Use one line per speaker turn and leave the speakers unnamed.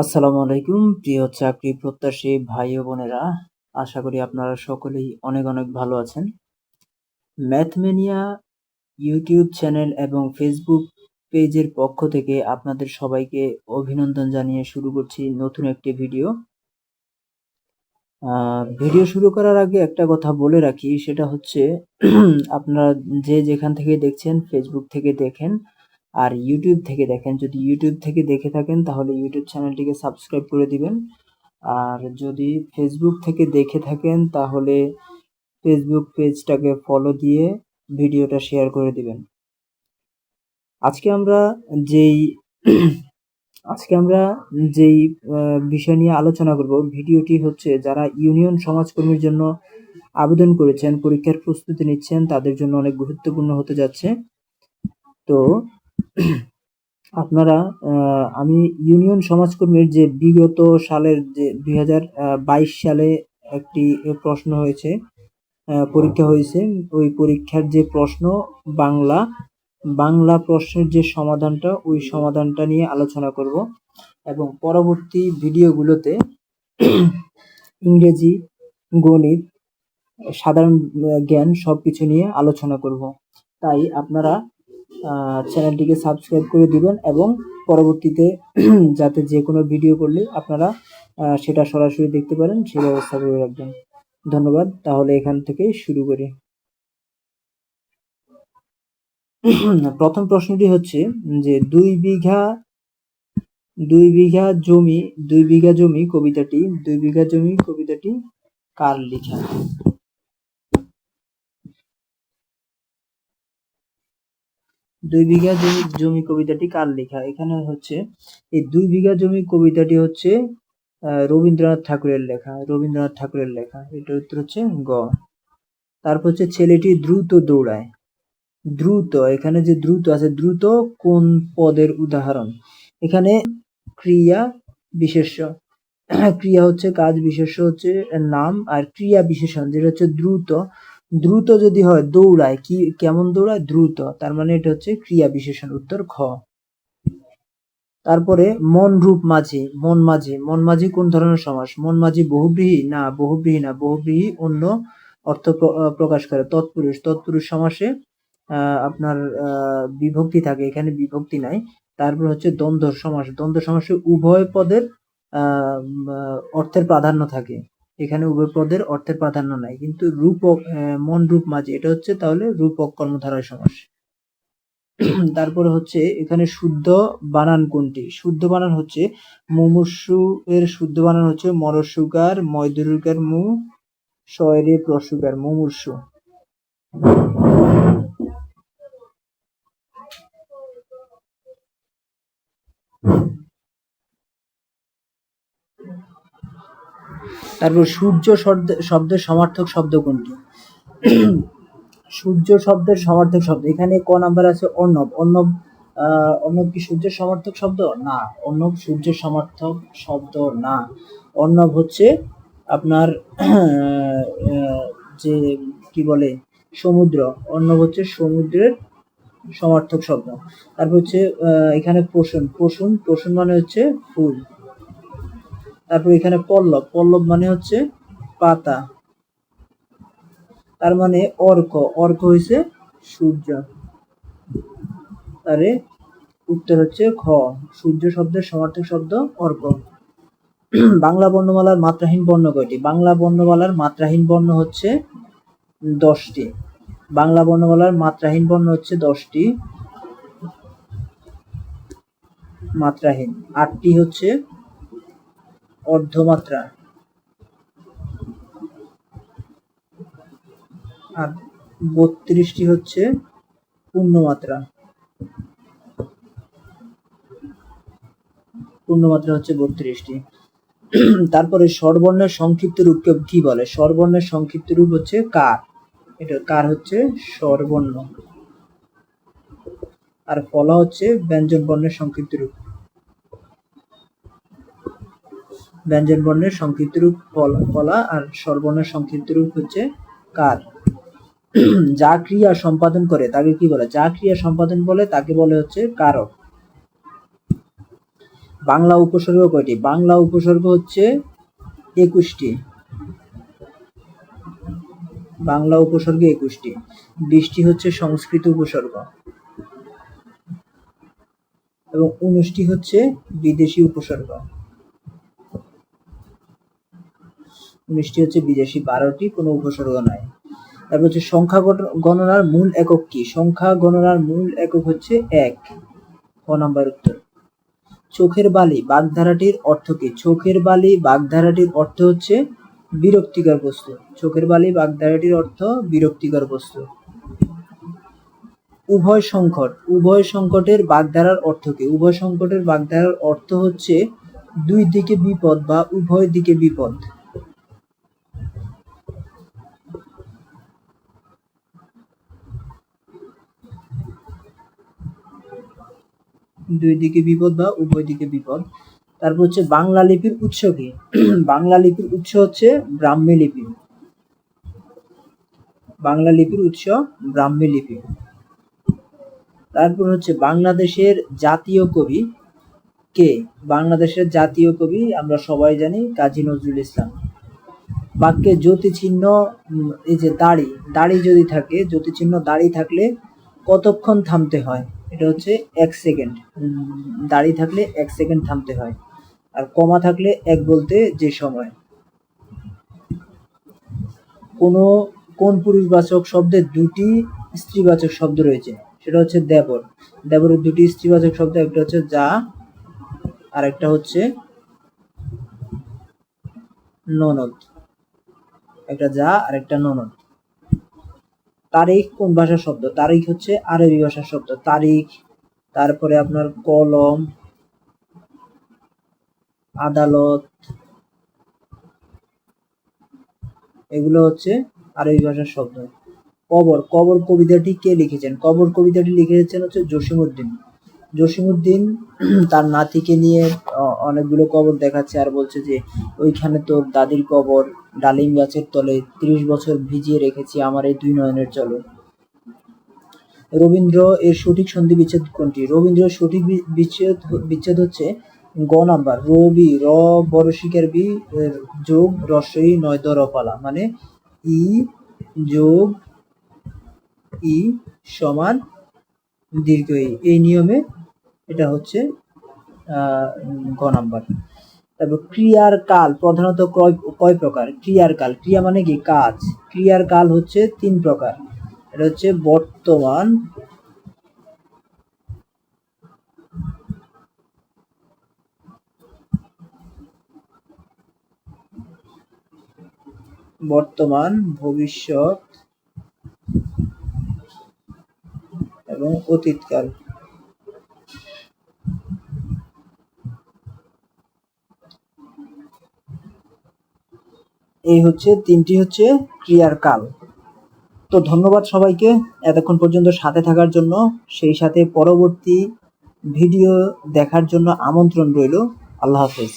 আসসালামু আলাইকুম, প্রিয় চাকরি প্রত্যাশী ভাই ও বোনেরা। আশা করি আপনারা সকলেই অনেক অনেক ভালো আছেন। ম্যাথমেনিয়া ইউটিউব চ্যানেল এবং ফেসবুক পেজের পক্ষ থেকে আপনাদের সবাইকে অভিনন্দন জানিয়ে শুরু করছি নতুন একটি ভিডিও। ভিডিও শুরু করার আগে একটা কথা বলে রাখি, সেটা হচ্ছে আপনারা যে যেখান থেকে দেখছেন, ফেসবুক থেকে দেখেন আর ইউটিউব থেকে দেখেন, যদি ইউটিউব থেকে দেখে থাকেন, তাহলে ইউটিউব চ্যানেলটিকে সাবস্ক্রাইব করে দিবেন। আর যদি ফেসবুক থেকে দেখে থাকেন, তাহলে ফেসবুক পেজটাকে ফলো দিয়ে ভিডিওটা শেয়ার করে দিবেন। আজকে আমরা যেই আজকে আমরা যেই বিষয় নিয়ে আলোচনা করব, ভিডিওটি হচ্ছে যারা ইউনিয়ন সমাজকর্মীর জন্য আবেদন করেছেন, পরীক্ষার প্রস্তুতি নিচ্ছেন, তাদের জন্য অনেক গুরুত্বপূর্ণ হতে যাচ্ছে। তো আপনারা আমি ইউনিয়ন সমাজকর্মীর যে বিগত সালের যে দুই হাজার বাইশ সালে একটি প্রশ্ন হয়েছে পরীক্ষা হয়েছে। ওই পরীক্ষার যে প্রশ্ন, বাংলা বাংলা প্রশ্নের যে সমাধানটা, ওই সমাধানটা নিয়ে আলোচনা করব এবং পরবর্তী ভিডিওগুলোতে ইংরেজি, গণিত, সাধারণ জ্ঞান সব কিছু নিয়ে আলোচনা করব। তাই আপনারা চ্যানেলটিকে সাবস্ক্রাইব করে দিবেন এবং পরবর্তীতে যাতে যে কোনো ভিডিও করলে আপনারা সেটা সরাসরি দেখতে পারেন, সেই ব্যবস্থা করে রাখবেন। ধন্যবাদ, তাহলে এখান থেকে শুরু করি। প্রথম প্রশ্নটি হচ্ছে যে, দুই বিঘা দুই বিঘা জমি, দুই বিঘা জমি কবিতাটি, দুই বিঘা জমি কবিতাটি কার লেখা? দুই বিঘা জমি জমি কবিতাটি কার লেখা? এখানে হচ্ছে, এই দুই বিঘা জমি কবিতাটি হচ্ছে রবীন্দ্রনাথ ঠাকুরের লেখা, রবীন্দ্রনাথ ঠাকুরের লেখা। এটার উত্তর হচ্ছে গ। তারপর হচ্ছে ছেলেটি দ্রুত দৌড়ায়। দ্রুত, এখানে যে দ্রুত আছে, দ্রুত কোন পদের উদাহরণ? এখানে ক্রিয়া বিশেষ্য। ক্রিয়া হচ্ছে, কাজ বিশেষ্য হচ্ছে নাম আর ক্রিয়া বিশেষণ, যেটা হচ্ছে দ্রুত। দ্রুত যদি হয়, দৌড়ায়। কি, কেমন দৌড়ায়? দ্রুত। তার মানে এটা হচ্ছে ক্রিয়া বিশেষণ উত্তর খ। তারপরে মন রূপ মাঝি, মন মাঝি। মন মাঝি কোন ধরনের সমাস? মন মাঝি বহুব্রীহি? না বহুব্রীহি না। বহুব্রীহি অন্য অর্থ প্রকাশ করে। তৎপুরুষ। তৎপুরুষ সমাসে আপনার বিভক্তি থাকে। এখানে বিভক্তি নাই। তারপর হচ্ছে দ্বন্দ্ব সমাস। দ্বন্দ্ব সমাসে উভয় পদের অর্থের প্রাধান্য থাকে। এখানে উভয় পদের অর্থের প্রাধান্য নাই। কিন্তু রূপক মন রূপ মাঝে, এটা হচ্ছে তাহলে রূপক কর্মধারয় সমাস। তারপরে হচ্ছে এখানে শুদ্ধ বানান কোনটি? শুদ্ধ বানান হচ্ছে মুমূর্ষু, এর শুদ্ধ বানান হচ্ছে মরসুকার ময়দুরুকার মু, শয়রে প্রসুকার মুমূর্ষু। তারপর সূর্য শব্দ- শব্দের সমার্থক শব্দ কোনটি? সূর্য শব্দের সমার্থক শব্দ। এখানে ক নাম্বার আছে অর্ণব। অর্ণব অর্ণব কি সূর্যের সমার্থক শব্দ? না। অর্ণব সূর্যের সমার্থক শব্দ না। অর্ণব হচ্ছে আপনার যে কি বলে, সমুদ্র। অর্ণব হচ্ছে সমুদ্রের সমার্থক শব্দ। তারপর হচ্ছে এখানে পোষণ। পোষণ পোষণ মানে হচ্ছে ফুল। তারপর এখানে পল্লব। পল্লব মানে হচ্ছে পাতা। তার মানে অর্ক। অর্ক হইছে সূর্য। তারে উত্তর হচ্ছে খ সূর্য শব্দের সমার্থক শব্দ অর্ক। বাংলা বর্ণমালার মাত্রাহীন বর্ণ কয়টি? বাংলা বর্ণমালার মাত্রাহীন বর্ণ হচ্ছে দশটি। বাংলা বর্ণমালার মাত্রাহীন বর্ণ হচ্ছে দশটি। মাত্রাহীন। আটটি হচ্ছে অর্ধমাত্রা। আর বত্রিশটি হচ্ছে পূর্ণমাত্রা। পূর্ণমাত্রা হচ্ছে বত্রিশটি। তারপরে স্বরবর্ণের সংক্ষিপ্ত রূপকে কি বলে? স্বরবর্ণের সংক্ষিপ্ত রূপ হচ্ছে কার। এটা কার হচ্ছে স্বরবর্ণ। আর ফলা হচ্ছে ব্যঞ্জন বর্ণের সংক্ষিপ্ত রূপ। ব্যঞ্জন বর্ণের সংক্ষিপ্ত রূপ ফলা আর স্বরবর্ণের সংক্ষিপ্ত রূপ হচ্ছে কার। যা ক্রিয়া সম্পাদন করে, তাকে কি বলে? যা ক্রিয়া সম্পাদন বলে, তাকে বলে হচ্ছে কারক। বাংলা উপসর্গ কয়টি? বাংলা উপসর্গ হচ্ছে একুশটি। বাংলা উপসর্গ একুশটি। বিশটি হচ্ছে সংস্কৃত উপসর্গ। এবং উনিশটি হচ্ছে বিদেশি উপসর্গ। উনিশটি হচ্ছে বিদেশি বারোটি, কোনো উপসর্গ নাই। তারপর হচ্ছে সংখ্যা গণ- গণনার মূল একক কি? সংখ্যা গণনার মূল একক হচ্ছে এক। ক নাম্বার উত্তর। চোখের বালি, বাগধারাটির অর্থ কি? চোখের বালি, বাগধারাটির অর্থ হচ্ছে বিরক্তিকর বস্তু। চোখের বালি, বাগধারাটির অর্থ বিরক্তিকর বস্তু। উভয় সংকট, উভয় সংকটের বাগধারার অর্থ কি? উভয় সংকটের বাগধারার অর্থ হচ্ছে দুই দিকে বিপদ বা উভয় দিকে বিপদ। দুই দিকে বিপদ বা উভয় দিকে বিপদ। তারপর হচ্ছে বাংলা লিপির উৎস কি? বাংলা লিপির উৎস হচ্ছে ব্রাহ্মী লিপি। বাংলা লিপির উৎস ব্রাহ্মী লিপি। তারপর হচ্ছে বাংলাদেশের জাতীয় কবি কে? বাংলাদেশের জাতীয় কবি আমরা সবাই জানি কাজী নজরুল ইসলাম। বাক্যে জ্যোতি চিহ্ন এই যে দাড়ি দাড়ি যদি থাকে জ্যোতি চিহ্ন দাড়ি থাকলে কতক্ষণ থামতে হয়? এটা হচ্ছে এক সেকেন্ড। দাড়ি থাকলে এক সেকেন্ড থামতে হয় আর কমা থাকলে এক বলতে যে সময়। কোনো কোন পুরুষবাচক শব্দে দুটি স্ত্রীবাচক শব্দ রয়েছে, সেটা হচ্ছে দেবর। দেবরের দুটি স্ত্রীবাচক শব্দ, একটা হচ্ছে যা আর একটা হচ্ছে ননদ। একটা যা আর একটা ননদ। তারিখ কোন ভাষার শব্দ? তারিখ হচ্ছে আরবি ভাষার শব্দ। তারিখ, তারপরে আপনার কলম, আদালত, এগুলো হচ্ছে আরবি ভাষার শব্দ। কবর কবর কবিতাটি কে লিখেছেন? কবর কবিতাটি লিখেছেন হচ্ছে জসিমউদ্দিন। জসিমউদ্দিন, তার নাতিকে নিয়ে অনেকগুলো কবর দেখাচ্ছে আর বলছে যে, ওইখানে তোর দাদির কবর, ডালিম গাছের তলে ত্রিশ বছর ভিজিয়ে রেখেছি আমার এই দুই নয়নের জলে রবীন্দ্র এর সঠিক সন্ধি বিচ্ছেদ কোনটি? রবীন্দ্র সঠিক বিচ্ছেদ বিচ্ছেদ হচ্ছে গ নাম্বার রবি র, বড় শিকার বি যোগ রসই নয়, দ রপালা মানে ই যোগ, ই সমান দীর্ঘ ই এই নিয়মে এটা হচ্ছে গ নাম্বার। তারপর ক্রিয়ার কাল, প্রধানত কয় প্রকার? ক্রিয়ার কাল। ক্রিয়া মানে কি? কাজ। ক্রিয়ার কাল হচ্ছে তিন প্রকার। এটা হচ্ছে বর্তমান বর্তমান, ভবিষ্যৎ এবং অতীতকাল। এই হচ্ছে, তিনটি হচ্ছে ক্রিয়ার কাল। তো ধন্যবাদ সবাইকে এতক্ষণ পর্যন্ত সাথে থাকার জন্য। সেই সাথে পরবর্তী ভিডিও দেখার জন্য আমন্ত্রণ রইল। আল্লাহ হাফেজ।